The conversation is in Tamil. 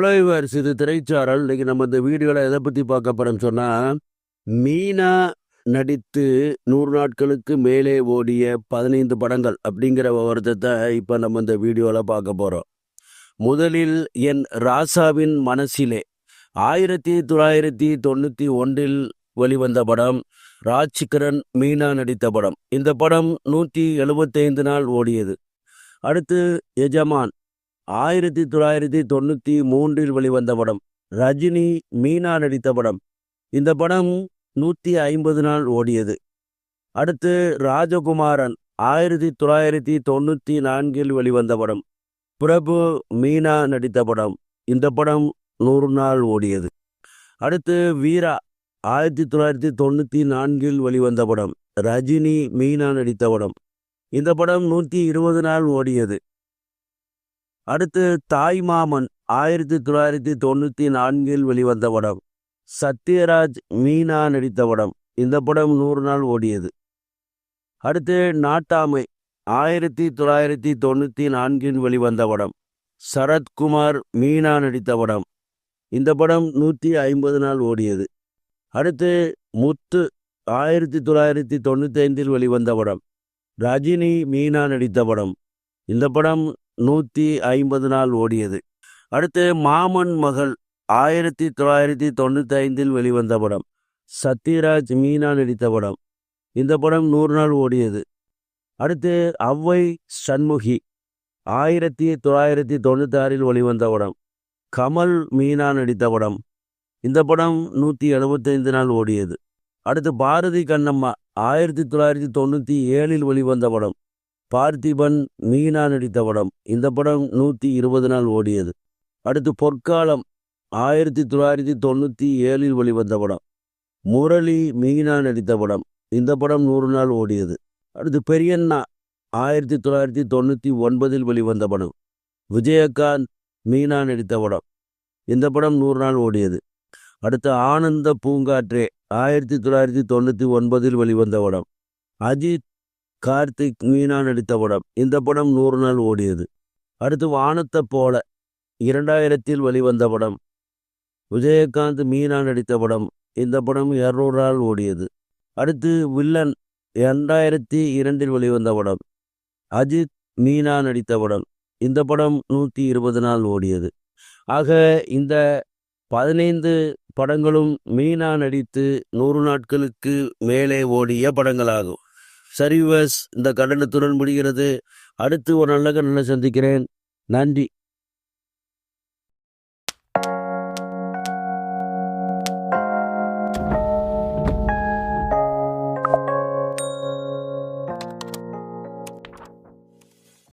ஹலோ இது திரைச்சாரல் இன்றைக்கி நம்ம இந்த வீடியோவில் எதை பற்றி பார்க்க போகிறோம்னு சொன்னால் மீனா நடித்து நூறு நாட்களுக்கு மேலே ஓடிய பதினைந்து படங்கள் அப்படிங்கிற விவரத்தை இப்போ நம்ம இந்த வீடியோவில் பார்க்க போகிறோம் முதலில் என் ராசாவின் மனசிலே ஆயிரத்தி தொள்ளாயிரத்தி தொண்ணூற்றி ஒன்றில் வெளிவந்த படம் ராஜ்கிரண் மீனா நடித்த படம். இந்த படம் நூற்றி எழுபத்தைந்து நாள் ஓடியது. அடுத்து எஜமான் ஆயிரத்தி தொள்ளாயிரத்தி தொண்ணூற்றி மூன்றில் வெளிவந்த படம் ரஜினி மீனா நடித்த படம். இந்த படம் நூற்றி ஐம்பது நாள் ஓடியது. அடுத்து ராஜகுமாரன் ஆயிரத்தி தொள்ளாயிரத்தி தொண்ணூற்றி நான்கில் வெளிவந்த படம் பிரபு மீனா நடித்த படம். இந்த படம் நூறு நாள் ஓடியது. அடுத்து வீரா ஆயிரத்தி தொள்ளாயிரத்தி தொண்ணூற்றி நான்கில் வெளிவந்த படம் ரஜினி மீனா நடித்த படம். இந்த படம் நூற்றி இருபது நாள் ஓடியது. அடுத்து தாய் மாமன் ஆயிரத்தி தொள்ளாயிரத்தி தொண்ணூற்றி நான்கில் வெளிவந்த படம். சத்யராஜ் மீனா நடித்த படம். இந்த படம் நூறு நாள் ஓடியது. அடுத்து நாட்டாமை ஆயிரத்தி தொள்ளாயிரத்தி தொண்ணூற்றி நான்கில் வெளிவந்த படம். சரத்குமார் மீனா நடித்த படம். இந்த படம் நூற்றி ஐம்பது நாள் ஓடியது. அடுத்து முத்து ஆயிரத்தி தொள்ளாயிரத்தி தொண்ணூற்றி ஐந்தில் வெளிவந்த படம். ரஜினி மீனா நடித்த படம். இந்த படம் நூற்றி ஐம்பது நாள் ஓடியது. அடுத்து மாமன் மகள் ஆயிரத்தி தொள்ளாயிரத்தி தொண்ணூற்றி ஐந்தில் வெளிவந்த படம். சத்யராஜ் மீனா நடித்த படம். இந்த படம் நூறு நாள் ஓடியது. அடுத்து அவ்வை சண்முகி ஆயிரத்தி தொள்ளாயிரத்தி தொண்ணூற்றி ஆறில் வெளிவந்த படம். கமல் மீனா நடித்த படம். இந்த படம் நூற்றி எழுபத்தைந்து நாள் ஓடியது. அடுத்து பாரதி கண்ணம்மா ஆயிரத்தி தொள்ளாயிரத்தி தொண்ணூற்றி ஏழில் வெளிவந்த படம். பார்த்திபன் மீனா நடித்த படம். இந்த படம் நூற்றி இருபது நாள் ஓடியது. அடுத்து பொற்காலம் ஆயிரத்தி தொள்ளாயிரத்தி தொண்ணூற்றி ஏழில் வெளிவந்த படம். முரளி மீனா நடித்த படம். இந்த படம் நூறு நாள் ஓடியது. அடுத்து பெரியண்ணா ஆயிரத்தி தொள்ளாயிரத்தி தொண்ணூற்றி ஒன்பதில் வெளிவந்த படம். விஜயகாந்த் மீனா நடித்த படம். இந்த படம் நூறு நாள் ஓடியது. அடுத்து ஆனந்த பூங்காற்றே ஆயிரத்தி தொள்ளாயிரத்தி தொண்ணூற்றி ஒன்பதில் வெளிவந்த படம். அஜித் கார்த்திக் மீனா நடித்த படம். இந்த படம் நூறு நாள் ஓடியது. அடுத்து வானத்தை போல இரண்டாயிரத்தில் வெளிவந்த படம். விஜயகாந்த் மீனா நடித்த படம். இந்த படம் இரநூறு நாள் ஓடியது. அடுத்து வில்லன் இரண்டாயிரத்தி இரண்டில் வெளிவந்த படம். அஜித் மீனா நடித்த படம். இந்த படம் நூற்றி இருபது நாள் ஓடியது. ஆக இந்த பதினைந்து படங்களும் மீனா நடித்து நூறு நாட்களுக்கு மேலே ஓடிய படங்களாகும். சரி இந்த கண்டனத்துடன் முடிகிறது. அடுத்து ஒரு நல்ல கண்ணனை சந்திக்கிறேன். நன்றி.